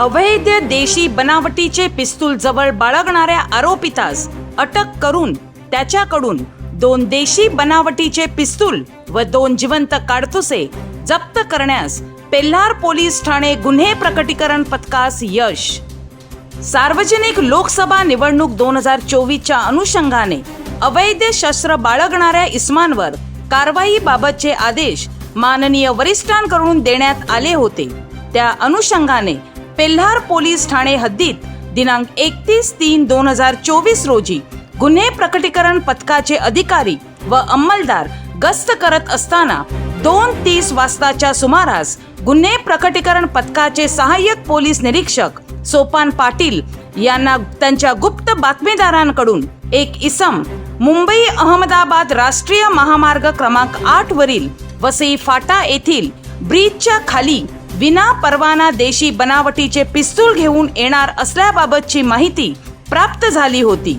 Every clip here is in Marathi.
अवैध देशी बनावटीचे पिस्तूल जवळ बाळगणाऱ्या आरोपितास अटक करून त्याच्याकडून दोन देशी बनावटीचे पिस्तूल व दोन जिवंत काडतुसे जप्त करण्यास पेल्हार पोलीस ठाणे गुन्हे प्रकटीकरण पथकास यश. सार्वजनिक लोकसभा निवडणूक दोन हजार चोवीसच्या अनुषंगाने अवैध शस्त्र बाळगणाऱ्या इस्मांवर कारवाईबाबतचे आदेश माननीय वरिष्ठांकडून देण्यात आले होते. त्या अनुषंगाने पेल्हार पोलीस ठाणे हद्दीत दिनांक एकतीस तीन दोन हजार चोवीस रोजी गुन्हे प्रकटीकरण पथकाचे अधिकारी व अंमलदार गस्त करत असताना दोन तीस वाजताच्या सुमारास गुन्हे प्रकटीकरण पथकाचे सहाय्यक पोलीस निरीक्षक सोपान पाटील यांना त्यांच्या गुप्त बातमीदारांकडून एक इसम मुंबई अहमदाबाद राष्ट्रीय महामार्ग क्रमांक आठ वरील वसई फाटा येथील ब्रिजच्या खाली विना परवाना देशी बनावटीचे पिस्तूल घेऊन येणार असल्याबाबतची माहिती प्राप्त झाली होती.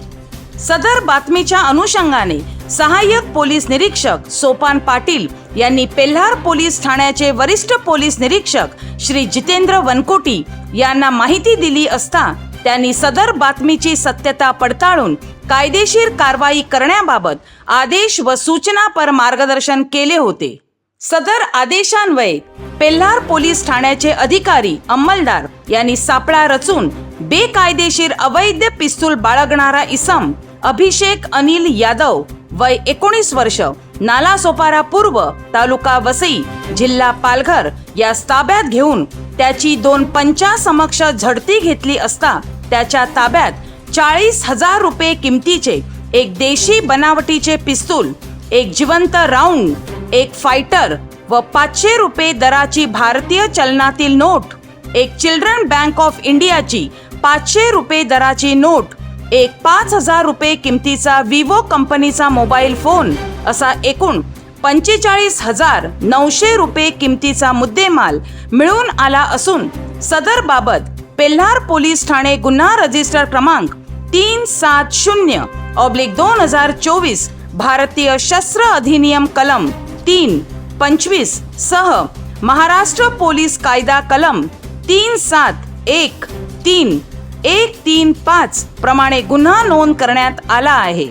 सदर बातमीच्या अनुषंगाने सहाय्यक पोलीस निरीक्षक सोपान पाटील यांनी पेल्हार पोलीस ठाण्याचे वरिष्ठ पोलीस निरीक्षक श्री जितेंद्र वनकोटी यांना माहिती दिली असता त्यांनी सदर बातमीची सत्यता पडताळून कायदेशीर कारवाई करण्याबाबत आदेश व सूचनापर मार्गदर्शन केले होते. सदर आदेशान्वये पेल्हार पोलीस ठाण्याचे अधिकारी अंमलदार यांनी सापळा रचून बेकायदेशीर अवैध पिस्तूल बाळगणारा इसम अभिषेक अनिल यादव वय एकोणीस वर्ष नालासोपारा पूर्व तालुका वसई जिल्हा पालघर या ताब्यात घेऊन त्याची दोन पंचा समक्ष झडती घेतली असता त्याच्या ताब्यात चाळीस हजार रुपये किमतीचे एक देशी बनावटीचे पिस्तूल एक जिवंत राऊंड एक फायटर व पाचशे रुपये दराची भारतीय चलनातील नोट एक चिल्ड्रन बँक ऑफ इंडियाची पाचशे रुपये दराची नोट एक पाच हजार रुपये किमतीचा विवो कंपनीचा मोबाईल फोन असा एकूण पंचेचाळीस हजार नऊशे रुपये किमतीचा मुद्देमाल मिळून आला असून सदर बाबत पेल्हार पोलीस ठाणे गुन्हा रजिस्टर क्रमांक तीन सात शून्य ऑब्लिक दोन हजार चोवीस भारतीय शस्त्र अधिनियम कलम तीन पंचवीस सह महाराष्ट्र पोलीस कायदा कलम तीन सात एक तीन एक तीन पाच प्रमाणे गुन्हा नोंद करण्यात आला आहे.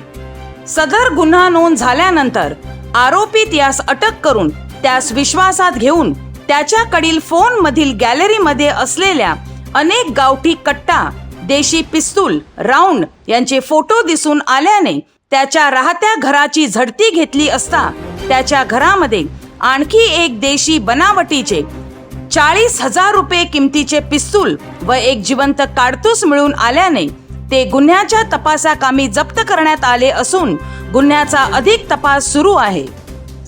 सदर गुन्हा नोंद झाल्यानंतर आरोपी यास अटक करून त्यास विश्वासात घेऊन त्याच्याकडील फोन मधील गॅलरीमध्ये असलेल्या अनेक गावठी कट्टा देशी पिस्तूल राऊंड यांचे फोटो दिसून आल्याने त्याच्या राहत्या घराची झडती घेतली असता त्याच्या घरामध्ये आणखी एक देशी बनावटीचे चाळीस हजार रुपये किमतीचे पिस्तूल व एक जिवंत काडतूस मिळून आल्याने ते गुन्ह्याच्या तपासाकामी जप्त करण्यात आले असून गुन्ह्याचा अधिक तपास सुरू आहे.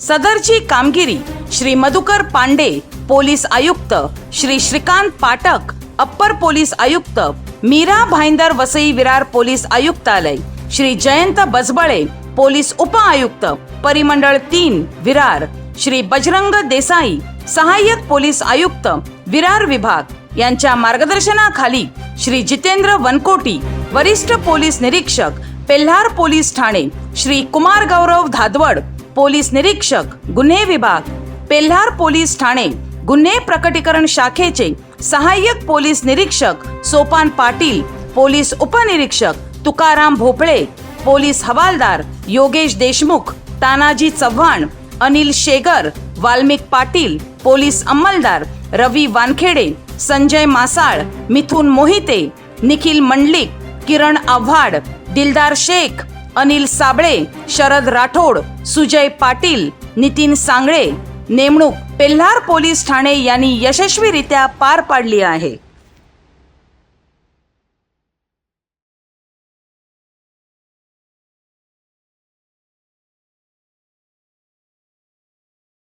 सदरची कामगिरी श्री मधुकर पांडे पोलीस आयुक्त श्री श्रीकांत पाटक अप्पर पोलीस आयुक्त मीरा भाईंदर वसई विरार पोलीस आयुक्तालय. श्री जयंत बजबळे पोलीस उप आयुक्त परिमंडळ तीन विरार. श्री बजरंग देसाई सहाय्यक पोलीस आयुक्त विरार विभाग. यांच्या मार्गदर्शनाखाली श्री जितेंद्र वनकोटी वरिष्ठ पोलीस निरीक्षक पेल्हार पोलीस ठाणे. श्री कुमार गौरव धादवड पोलीस निरीक्षक गुन्हे विभाग. पेल्हार पोलीस ठाणे गुन्हे प्रकटीकरण शाखेचे सहाय्यक पोलीस निरीक्षक सोपान पाटील पोलीस उपनिरीक्षक तुकाराम भोपळे पोलीस हवालदार योगेश देशमुख तानाजी चव्हाण अनिल शेगर वाल्मिक पाटील पोलीस अंमलदार रवी वानखेडे संजय मासाळ मिथुन मोहिते निखिल मंडलिक किरण आव्हाड दिलदार शेख अनिल साबळे शरद राठोड सुजय पाटील नितीन सांगळे. नेमणूक पेल्हार पोलीस ठाणे यांनी यशस्वीरित्या पार पाडली आहे.